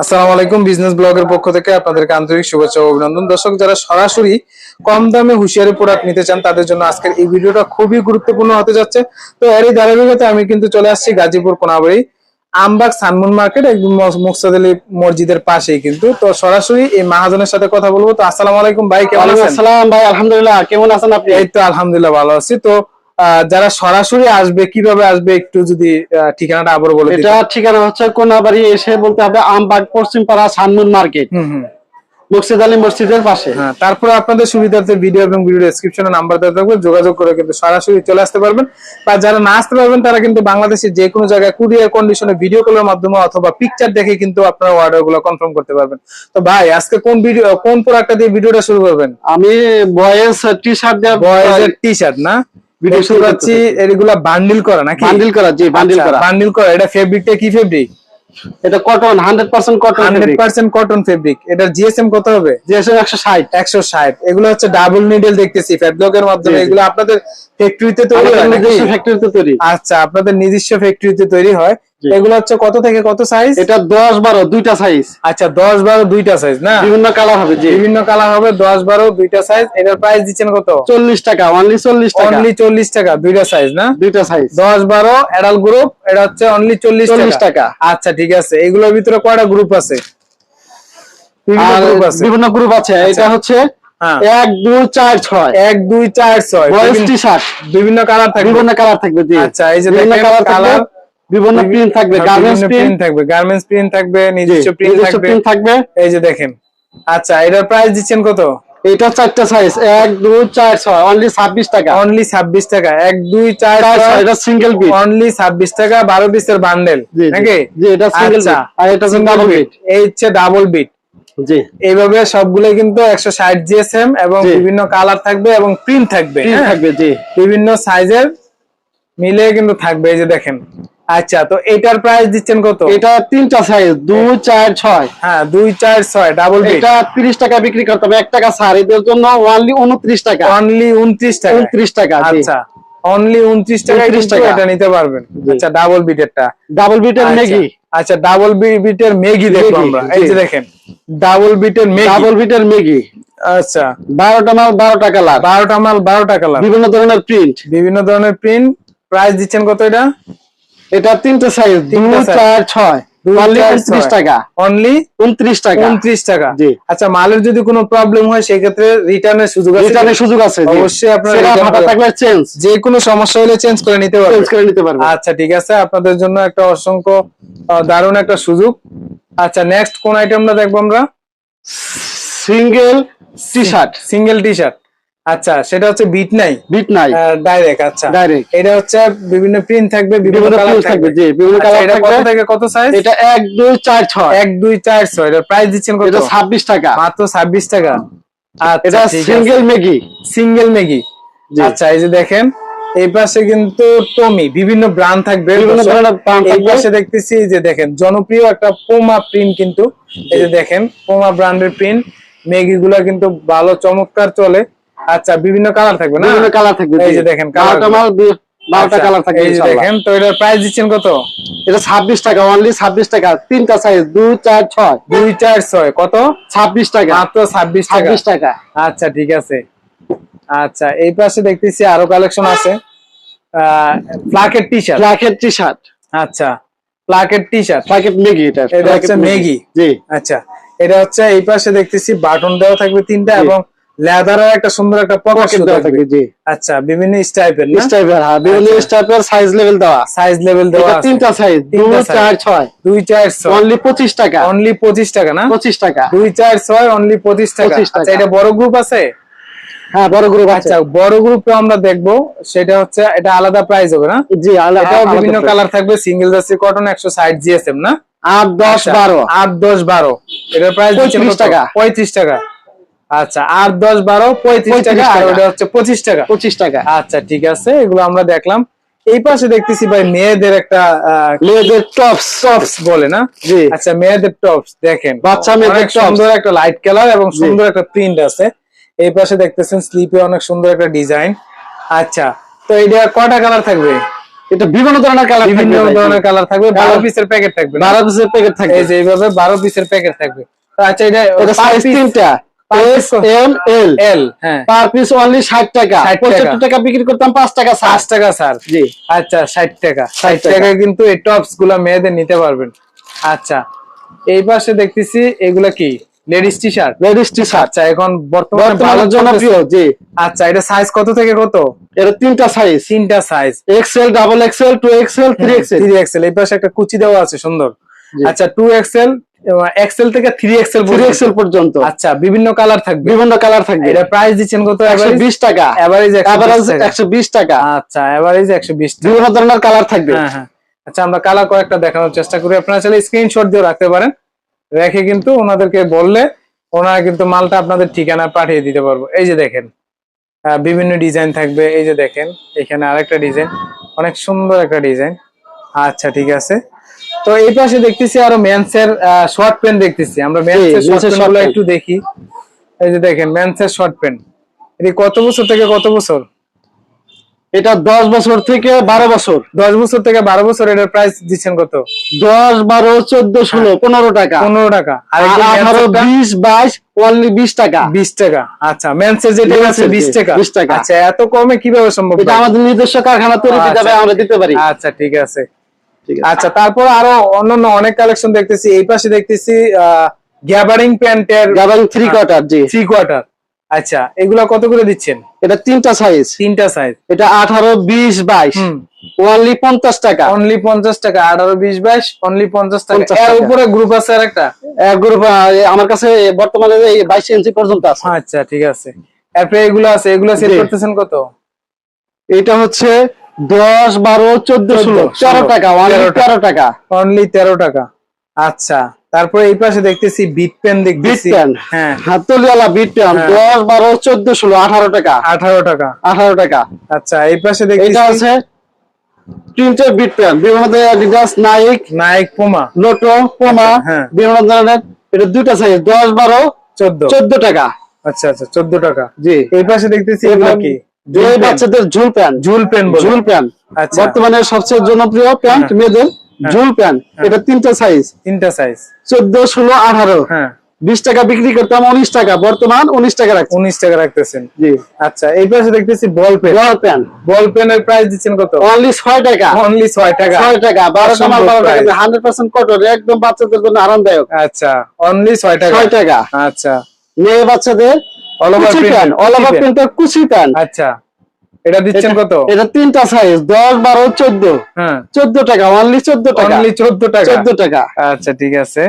আসসালামু আলাইকুম বিজনেস ব্লগের পক্ষ থেকে আপনাদেরকে আন্তরিক শুভেচ্ছা ও অভিনন্দন। দর্শক যারা সরাসরি কম দামে হুঁশিয়ারি প্রোডাক্ট নিতে চান তাদের জন্য আজকের এই ভিডিওটা খুবই গুরুত্বপূর্ণ হতে যাচ্ছে। তো এরই ধারাবাহিকতা আমি কিন্তু চলে আসছি Gazipur Konabari Ambag Sun Moon market একদম মুকসাদ আলী মসজিদের পাশেই কিন্তু। তো সরাসরি এই মাহাজনের সাথে কথা বলব। তো আসসালামু আলাইকুম ভাই কেমন আছেন? আসসালাম ভাই আলহামদুলিল্লাহ কেমন আছেন আপনি? এই তো আলহামদুলিল্লাহ ভালো আছি। তো যারা সরাসরি আসবে কীভাবে আসবে একটু যদি ঠিকানাটা আবারও বলে এটা ঠিকানা হচ্ছে কোনাবাড়ি এসে বলতে হবে আমবাগ পশ্চিম পাড়া সানমুন মার্কেট। হুম আলী মসজিদের পাশে। হ্যাঁ তারপরে আপনাদের সুবিধার্থে ভিডিও এবং ভিডিও ডেসক্রিপশনে নাম্বার দেওয়া থাকবে যোগাযোগ করে কিন্তু সরাসরি চলে আসতে পারবেন। বা যারা না আসতে পারবেন তারা কিন্তু বাংলাদেশের যে কোনো জায়গায় কুরিয়ার কন্ডিশনে ভিডিও কলের মাধ্যমে অথবা পিকচার দেখে কিন্তু আপনারা অর্ডারগুলো কনফার্ম করতে পারবেন। তো ভাই আজকে কোন ভিডিও কোন প্রোডাক্টটা দিয়ে ভিডিওটা শুরু করবেন? আমি বয়েস টি শার্ট দিয়ে বয়েজের টি শার্ট না? করতে পাচ্ছি এগুলা বান্ডিল করা নাকি? বান্ডিল করা জি বান্ডিল করা। বান্ডিল করা এটা ফেব্রিকটা কি ফেব্রিক এটা cotton hundred percent cotton hundred percent cotton fabric এটার জিএসএম কত হবে? জিএসএম একশো ষাট। একশো ষাট। এগুলো হচ্ছে ডাবল নিডল দেখতেছি ফেব্লকের মাধ্যমে। জি, জি। এগুলো আপনাদের ফ্যাক্টরিতে তৈরি হয় নাকি? ফ্যাক্টরিতে তৈরি। আচ্ছা আপনাদের নিজস্ব ফ্যাক্টরিতে তৈরি হয়। এগুলো হচ্ছে কত থেকে কত সাইজ এটা দশ বারো দুইটা সাইজ আচ্ছা দশ বারো দুইটা সাইজ না? বিভিন্ন কালার হবে জি। বিভিন্ন কালার হবে দশ বারো দুইটা সাইজ এটার প্রাইস দিচ্ছেন কত? চল্লিশ টাকা অনলি চল্লিশ টাকা। অনলি চল্লিশ টাকা দুইটা সাইজ না? দুইটা সাইজ দশ বারো অ্যাডাল গ্রুপ এটা হচ্ছে অনলি চল্লিশ 40 টাকা। আচ্ছা ঠিক আছে। এগুলোর ভিতরে কয়টা গ্রুপ আছে? বিভিন্ন গ্রুপ আছে। বিভিন্ন গ্রুপ আছে। এটা হচ্ছে হ্যাঁ। এক দুই চার ছয়। এক দুই চার ছয়। বয়েস বিভিন্ন- টি শার্ট বিভিন্ন কালার থাকবে। বিভিন্ন কালার থাকবে আচ্ছা, এই যে বিভিন্ন কালার colour- বিভিন্ন প্রিন্ট থাকবে গার্মেন্টস প্রিন্ট থাকবে গার্মেন্টস প্রিন্ট থাকবে নিজস্ব প্রিন্ট থাকবে। প্রিন্ট থাকবে। এই যে দেখেন। আচ্ছা এটার প্রাইস দিচ্ছেন কত? এটা চারটা সাইজ এক দুই চার ছয় অনলি ছাব্বিশ টাকা। অনলি ছাব্বিশ টাকা। এক দুই চার এটা সিঙ্গেল পিস অনলি ছাব্বিশ টাকা বারো পিসের বান্ডেল। নাকি? জি, এটা single আচ্ছা আর এটা bit। bit। এই হচ্ছে ডাবল বিট জি। এইভাবে সবগুলো কিন্তু একশো ষাট জিএসএম এবং বিভিন্ন কালার থাকবে এবং প্রিন্ট থাকবে হ্যাঁ? থাকবে জি। বিভিন্ন সাইজের মিলে কিন্তু থাকবে এই যে দেখেন। আচ্ছা তো এটার প্রাইস দিচ্ছেন কত? এটা তিনটা সাইজ দুই চার ছয়। হ্যাঁ দুই চার ছয় ডাবল এটা তিরিশ টাকা বিক্রি করতে হবে এক টাকা ছাড়। এদের জন্য অনলি উনত্রিশ টাকা। অনলি উনত্রিশ টাকা। উনত্রিশ টাকা আচ্ছা অনলি উনত্রিশ টাকা 29 টাকা। এটা নিতে পারবেন। আচ্ছা ডাবল বিটেরটা ডাবল বিটের ম্যাগি আচ্ছা ডাবল বিটের ম্যাগি দেখব আমরা। এই যে দেখেন ডাবল বিটের ম্যাগি ডাবল বিটের ম্যাগি আচ্ছা। বারোটা মাল বারোটা কালার বারোটা মাল বারোটা কালার বিভিন্ন ধরনের প্রিন্ট বিভিন্ন ধরনের প্রিন্ট প্রাইস দিচ্ছেন কত এটা? এটা তিনটে সাইজ তিনটে চার ছয়। টাকা। অনলি উনত্রিশ টাকা। উনত্রিশ টাকা। জি। আচ্ছা মালের যদি কোনো প্রবলেম হয় সেক্ষেত্রে রিটার্নের সুযোগ আছে রিটার্নের সুযোগ আছে অবশ্যই আপনারা থাকলে চেঞ্জ যে কোনো সমস্যা হলে চেঞ্জ করে নিতে পারবেন। চেঞ্জ করে নিতে আচ্ছা ঠিক আছে। আপনাদের জন্য একটা অসংখ্য দারুণ একটা সুযোগ। আচ্ছা নেক্সট কোন আইটেমটা দেখব আমরা? Single T shirt single T shirt আচ্ছা সেটা হচ্ছে বিট নাই? বিট নাই। ডাইরেক্ট আচ্ছা। Direct। এটা হচ্ছে বিভিন্ন প্রিন্ট থাকবে বিভিন্ন কালার থাকবে জি, বিভিন্ন আচ্ছা, colour এটা কত থেকে কত সাইজ এটা এক দুই চার ছয়। এক দুই চার ছয়। এটা প্রাইস দিচ্ছেন কত? এটা ছাব্বিশ টাকা। মাত্র ছাব্বিশ টাকা। আচ্ছা এটা সিঙ্গেল ম্যাগি সিঙ্গেল ম্যাগি জি। আচ্ছা এই যে দেখেন এই পাশে কিন্তু টমি বিভিন্ন ব্র্যান্ড থাকবে। এই পাশে দেখতেছি যে দেখেন জনপ্রিয় একটা পোমা প্রিন্ট কিন্তু। এই যে দেখেন পোমা ব্র্যান্ডের প্রিন্ট ম্যাগি গুলা কিন্তু ভালো চমৎকার চলে। আচ্ছা বিভিন্ন কালার থাকবে না? বিভিন্ন কালার থাকবে এই যে দেখেনগুলো। মাল বি- বারোটা আচ্ছা, কালার থাকবে এই যে ইনশাআল্লাহ। দেখেন তো এটার প্রাইস দিচ্ছেন কত? এটা ছাব্বিশ টাকা অনলি ছাব্বিশ টাকা। তিনটা সাইজ দুই চার ছয়। দুই চার ছয় কত? ছাব্বিশ টাকা। মাত্র ছাব্বিশ টাকা। ছাব্বিশ টাকা। আচ্ছা ঠিক আছে। আচ্ছা এই পাশে দেখতেছি আরও কালেকশন আছে। Placket T shirt placket T shirt আচ্ছা প্লাকেট টি শার্ট প্লাকেট ম্যাগি এটা। এটা হচ্ছে ম্যাগি। জি। আচ্ছা এটা হচ্ছে এই পাশে দেখতেছি বাটন দেওয়া থাকবে তিনটা এবং লেদারের একটা সুন্দর একটা পকেট থাকবে। জি। আচ্ছা বিভিন্ন স্টাইপের না? স্টাইপের হ্যাঁ বিভিন্ন। স্টাইপের সাইজ লেভেল দেওয়া। সাইজ লেভেল দেওয়া তিনটা সাইজ দুই তিনটা size। চার ছয়। দুই চার ছয়। অনলি পঁচিশ টাকা। অনলি পঁচিশ টাকা না? পঁচিশ টাকা। দুই চার ছয় অনলি পঁচিশ টাকা। 25 টাকা। আচ্ছা এটা বড় গ্রুপ আছে? হ্যাঁ বড় গ্রুপ আচ্ছা বড় গ্রুপে আমরা দেখব সেটা হচ্ছে এটা আলাদা প্রাইস হবে না? জি এটাও আলাদা বিভিন্ন কালার থাকবে সিঙ্গেল জার্সি কটন একশো ষাট জিএসএম না? আট দশ আচ্ছা, বারো। আট দশ বারো। এটার প্রাইস 35 টাকা। পঁয়ত্রিশ টাকা। আচ্ছা আট দশ বারো পঁয়ত্রিশ 35 টাকা আর। ওটা হচ্ছে পঁচিশ টাকা। পঁচিশ টাকা। আচ্ছা ঠিক আছে এগুলো আমরা দেখলাম। এই পাশে দেখতেছি ভাই মেয়েদের একটা মেয়েদের টপস টপস বলে না? জি। আচ্ছা মেয়েদের টপস দেখেন। বাচ্চা মেয়েদের সুন্দর একটা লাইট কালার এবং সুন্দর একটা প্রিন্ট আছে। এই পাশে দেখতেছেন স্লিপে অনেক সুন্দর একটা ডিজাইন আচ্ছা তো এটা কয়টা কালার থাকবে? এটা বিভিন্ন ধরনের কালার বিভিন্ন ধরনের কালার থাকবে। বারো কালার- পিসের প্যাকেট থাকবে না? বারো পিসের প্যাকেট থাকবে। এই যে এইভাবে বারো পিসের প্যাকেট থাকবে। আচ্ছা এটা সাইজ তিনটা। S piece M L L হ্যাঁ। পার পিস অনলি ষাট টাকা। 60 টাকা। পঁচাত্তর টাকা বিক্রি করতাম টাকা স্যার জি। আচ্ছা টাকা। 60 ষাট টাকা। টাকায় কিন্তু এই টপসগুলা মেয়েদের নিতে পারবেন। আচ্ছা এই পাশে দেখতেছি এগুলা কি? Ladies T shirt ladies T shirt আচ্ছা এখন বর্তমানে ভালো। জনপ্রিয় জি। আচ্ছা এটা সাইজ কত থেকে কত? এটা তিনটা সাইজ তিনটা size double two three three এই পাশে একটা কুচি দেওয়া আছে সুন্দর। আচ্ছা টু এক্সেল এক্সেল থেকে থ্রি এক্সেল থ্রি এক্সেল পর্যন্ত। আচ্ছা বিভিন্ন কালার থাকবে। বিভিন্ন কালার থাকবে। এটা প্রাইস দিচ্ছেন কত একশো বিশ টাকা। এভারেজ এভারেজ একশো বিশ টাকা। আচ্ছা এভারেজ একশো বিশ টাকা। বিভিন্ন ধরনের কালার থাকবে। হ্যাঁ হ্যাঁ। আচ্ছা আমরা কালার কয়েকটা দেখানোর চেষ্টা করি। আপনারা চাইলে স্ক্রিনশট দিয়ে রাখতে পারেন। রেখে কিন্তু ওনাদেরকে বললে ওনারা কিন্তু মালটা আপনাদের ঠিকানা পাঠিয়ে দিতে পারব। এই যে দেখেন বিভিন্ন ডিজাইন থাকবে। এই যে দেখেন এখানে আরেকটা ডিজাইন অনেক সুন্দর একটা ডিজাইন আচ্ছা ঠিক আছে। তো এই পাশে দেখতেছি আরও মেন্সের শর্ট প্যান্ট দেখতেছি। আমরা মেন্সের শর্ট। একটু দেখি। এই যে দেখেন মেন্সের শর্ট প্যান্ট এটি কত বছর থেকে কত বছর? এটা দশ বছর থেকে বারো বছর। দশ বছর থেকে বারো বছর এটার প্রাইস দিচ্ছেন কত? দশ বারো চোদ্দ ষোলো পনেরো টাকা। পনেরো টাকা। আর আঠারো বিশ বাইশ অনলি বিশ টাকা। বিশ টাকা। আচ্ছা মেন্সের যেটা আছে বিশ টাকা 20 টাকা। আচ্ছা এত কমে কীভাবে সম্ভব এটা আমাদের নিজস্ব কারখানা তৈরি আচ্ছা। আমরা দিতে পারি। আচ্ছা ঠিক আছে। আচ্ছা তারপর আরও অন্যান্য অনেক কালেকশন দেখতেছি। এই পাশে দেখতেছি গ্যাবারিং প্যান্টের গ্যাবারিং থ্রি কোয়ার্টার জি। থ্রি কোয়ার্টার আচ্ছা এগুলা কত করে দিচ্ছেন? এটা তিনটা সাইজ তিনটা সাইজ এটা আঠারো বিশ বাইশ। অনলি পঞ্চাশ টাকা। অনলি পঞ্চাশ টাকা আঠারো বিশ বাইশ অনলি পঞ্চাশ টাকা। 50 এর উপরে গ্রুপ আছে আর একটা গ্রুপ আমার কাছে বর্তমানে এই বাইশ ইঞ্চি পর্যন্ত আছে। আচ্ছা ঠিক আছে। এরপরে এগুলো আছে এগুলো সেল করতেছেন কত? এটা হচ্ছে দশ বারো চোদ্দ ষোলো 14, তেরো টাকা তেরো টাকা। অনলি তেরো টাকা। আচ্ছা তারপরে এই পাশে দেখতেছি বিট পেন দেখতেছি। হ্যাঁ। হাতলিওয়ালা বিট পেন হ্যাঁ। দশ বারো চোদ্দ ষোলো আঠারো টাকা। আঠারো টাকা। আঠারো টাকা। আচ্ছা এই পাশে এটা দেখতেছি আছে প্রিন্টের বিট পেন বিভিন্ন ধরনের নাইক নাইক পোমা লোটো পোমা। বিভিন্ন ধরনের। এটা দুইটা সাইজ দশ বারো চোদ্দ। চোদ্দ টাকা। আচ্ছা আচ্ছা চোদ্দ টাকা। জি। এই পাশে দেখতেছি এগুলো কি? এই বাচ্চাদের ঝুল প্যান্ট ঝুল পেন বলে। ঝুল প্যান্ট। বর্তমানে সবচেয়ে জনপ্রিয় প্যান্ট হ্যাঁ। মেয়েদের ঝুল প্যান্ট এটা তিনটা সাইজ তিনটা সাইজ চোদ্দ ষোলো আঠারো। হ্যাঁ। বিশ টাকা বিক্রি করতাম উনিশ টাকা। বর্তমান উনিশ টাকা রাখছি। উনিশ টাকা রাখতেছেন। জি। আচ্ছা এই পাশে দেখতেছি বল পেন বড় প্যান্ট বল পেনের প্রাইস দিচ্ছেন কত? অনলি ছয় টাকা। অনলি ছয় টাকা। ছয় টাকা। বারো টাকা বারো টাকা। হান্ড্রেড পার্সেন্ট কটন একদম বাচ্চাদের জন্য আরামদায়ক। আচ্ছা অনলি ছয় টাকা। ছয় টাকা। আচ্ছা। মেয়ে বাচ্চাদের অল ওভার। কুচি আচ্ছা এটা দিচ্ছেন কত? এটা তিনটা সাইজ হ্যাঁ। টাকা অনলি টাকা। অনলি টাকা। আচ্ছা ঠিক আছে।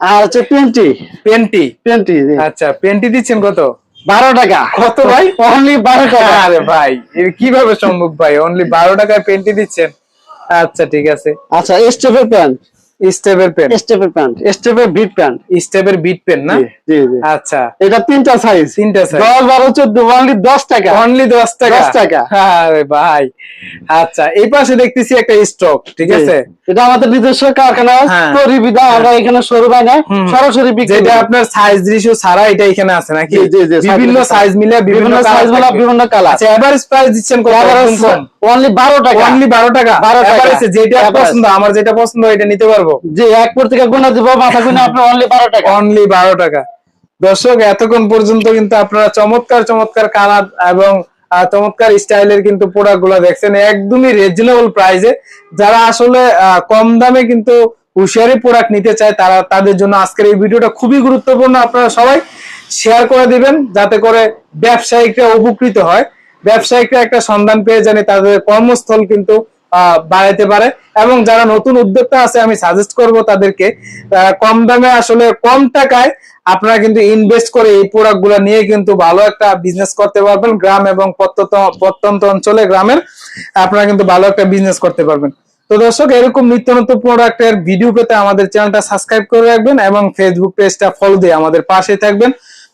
আর হচ্ছে পেন্টি পেন্টি পেন্টি আচ্ছা পেন্টি দিচ্ছেন কত? বারো টাকা। কত ভাই? অনলি টাকা। আরে ভাই কীভাবে সম্ভব ভাই? অনলি বারো টাকায় পেন্টি দিচ্ছেন? আচ্ছা ঠিক আছে। আচ্ছা স্টেপের প্যান্ট স্টেপের পেন স্টেপের প্যান্ট। স্টেপের বিট প্যান্ট। স্টেপের বিট পেন না? জি জি আচ্ছা। এটা তিনটা সাইজ তিনটা অনলি টাকা। অনলি টাকা। 10 টাকা। আরে ভাই। আচ্ছা এই পাশে দেখতেছি একটা স্টক ঠিক আছে? এটা আমাদের নিজস্ব কারখানা হ্যাঁ। আমরা এখানে সরু সরাসরি বিক্রি যেটা আপনার সাইজ রেশিও ছাড়া এটা এখানে আছে নাকি? জি, জি, জি, বিভিন্ন সাইজ মিলে বিভিন্ন সাইজ বিভিন্ন কালার আচ্ছা এভারেজ প্রাইস দিচ্ছেন কত? অনলি বারো টাকা। অনলি বারো টাকা। 12 টাকা। যেটা পছন্দ আমার যেটা পছন্দ এটা নিতে পারব। যে এক পর থেকে গোনা দিব মাথা গুনে অনলি বারো টাকা। অনলি বারো টাকা। দর্শক এতক্ষণ পর্যন্ত কিন্তু আপনারা চমৎকার চমৎকার কালার এবং চমৎকার স্টাইলের কিন্তু প্রোডাক্টগুলা দেখছেন একদমই রিজনেবল প্রাইসে যারা আসলে আহ, কম দামে কিন্তু হুশিয়ারি প্রোডাক্ট নিতে চায় তারা তাদের জন্য আজকের এই ভিডিওটা খুবই গুরুত্বপূর্ণ। আপনারা সবাই শেয়ার করে দিবেন যাতে করে ব্যবসায়িকরা উপকৃত হয়। ব্যবসায়িকরা একটা সন্ধান পেয়ে জানি, তাদের কর্মস্থল কিন্তু বাড়াইতে পারে। এবং যারা নতুন উদ্যোক্তা আছে, আমি সাজেস্ট করব তাদেরকে কম দামে আসলে কম টাকায় আপনারা কিন্তু ইনভেস্ট করে এই প্রোডাক্ট নিয়ে কিন্তু ভালো একটা বিজনেস করতে পারবেন, গ্রাম এবং প্রত্যন্ত অঞ্চলে, গ্রামের, আপনারা কিন্তু ভালো একটা বিজনেস করতে পারবেন। তো দর্শক, এরকম নিত্য নতুন প্রোডাক্টের ভিডিও পেতে আমাদের চ্যানেলটা সাবস্ক্রাইব করে রাখবেন এবং ফেসবুক পেজটা ফলো দিয়ে আমাদের পাশে থাকবেন।